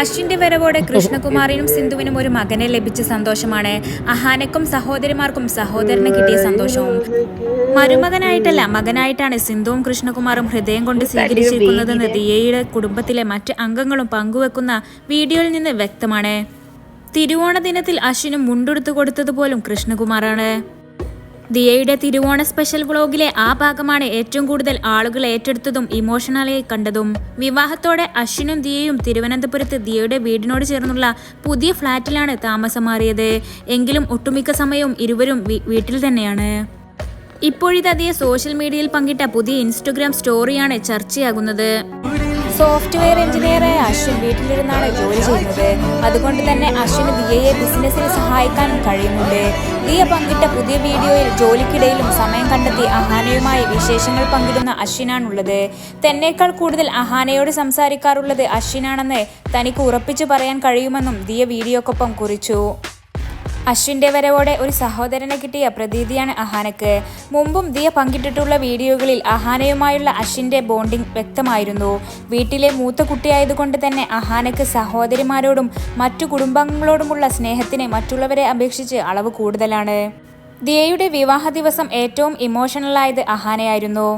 അശ്വിന്റെ വരവോടെ കൃഷ്ണകുമാറിനും സിന്ധുവിനും ഒരു മകനെ ലഭിച്ച സന്തോഷമാണ്. അഹാനക്കും സഹോദരിമാർക്കും സഹോദരന് കിട്ടിയ സന്തോഷവും. മരുമകനായിട്ടല്ല മകനായിട്ടാണ് സിന്ധുവും കൃഷ്ണകുമാറും ഹൃദയം കൊണ്ട് സ്വീകരിച്ചിരിക്കുന്നതെന്ന് ദിയയുടെ കുടുംബത്തിലെ മറ്റ് അംഗങ്ങളും പങ്കുവെക്കുന്ന വീഡിയോയിൽ നിന്ന് വ്യക്തമാണ്. തിരുവോണ ദിനത്തിൽ അശ്വിനും മുണ്ടെടുത്തു കൊടുത്തതുപോലും കൃഷ്ണകുമാറാണ്. ദിയയുടെ തിരുവോണ സ്പെഷ്യൽ വ്ളോഗിലെ ആ ഭാഗമാണ് ഏറ്റവും കൂടുതൽ ആളുകൾ ഏറ്റെടുത്തതും ഇമോഷണലായി കണ്ടതും. വിവാഹത്തോടെ അശ്വിനും ദിയയും തിരുവനന്തപുരത്ത് ദിയയുടെ വീടിനോട് ചേർന്നുള്ള പുതിയ ഫ്ളാറ്റിലാണ് താമസം മാറിയത് എങ്കിലും ഒട്ടുമിക്ക സമയവും ഇരുവരും വീട്ടിൽ തന്നെയാണ്. ഇപ്പോഴിത് ദിയ സോഷ്യൽ മീഡിയയിൽ പങ്കിട്ട പുതിയ ഇൻസ്റ്റഗ്രാം സ്റ്റോറിയാണ് ചർച്ചയാകുന്നത്. സോഫ്റ്റ്വെയർ എഞ്ചിനീയറായ അശ്വിൻ വീട്ടിലിരുന്നാണ് ജോലി ചെയ്യുന്നത്. അതുകൊണ്ട് തന്നെ അശ്വിന് ദിയയെ ബിസിനസ്സിന് സഹായിക്കാനും കഴിയുന്നുണ്ട്. ദിയ പങ്കിട്ട പുതിയ വീഡിയോയിൽ ജോലിക്കിടയിലും സമയം കണ്ടെത്തി അഹാനയുമായി വിശേഷങ്ങൾ പങ്കിടുന്ന അശ്വിനാണുള്ളത്. തന്നേക്കാൾ കൂടുതൽ അഹാനയോട് സംസാരിക്കാറുള്ളത് അശ്വിനാണെന്ന് തനിക്ക് ഉറപ്പിച്ചു പറയാൻ കഴിയുമെന്നും ദിയ വീഡിയോക്കൊപ്പം കുറിച്ചു. അശ്വിന്റെ വരവോടെ ഒരു സഹോദരനെ കിട്ടിയ പ്രതീതിയാണ് അഹാനക്ക്. മുമ്പും ദിയ പങ്കിട്ടിട്ടുള്ള വീഡിയോകളിൽ അഹാനയുമായുള്ള അശ്വിന്റെ ബോണ്ടിംഗ് വ്യക്തമായിരുന്നു. വീട്ടിലെ മൂത്ത കുട്ടിയായതുകൊണ്ട് തന്നെ അഹാനക്ക് സഹോദരിമാരോടും മറ്റു കുടുംബാംഗങ്ങളോടുമുള്ള സ്നേഹത്തിന് മറ്റുള്ളവരെ അപേക്ഷിച്ച് അളവ് കൂടുതലാണ്. ദിയയുടെ വിവാഹ ദിവസം ഏറ്റവും ഇമോഷണലായത് അഹാനയായിരുന്നു.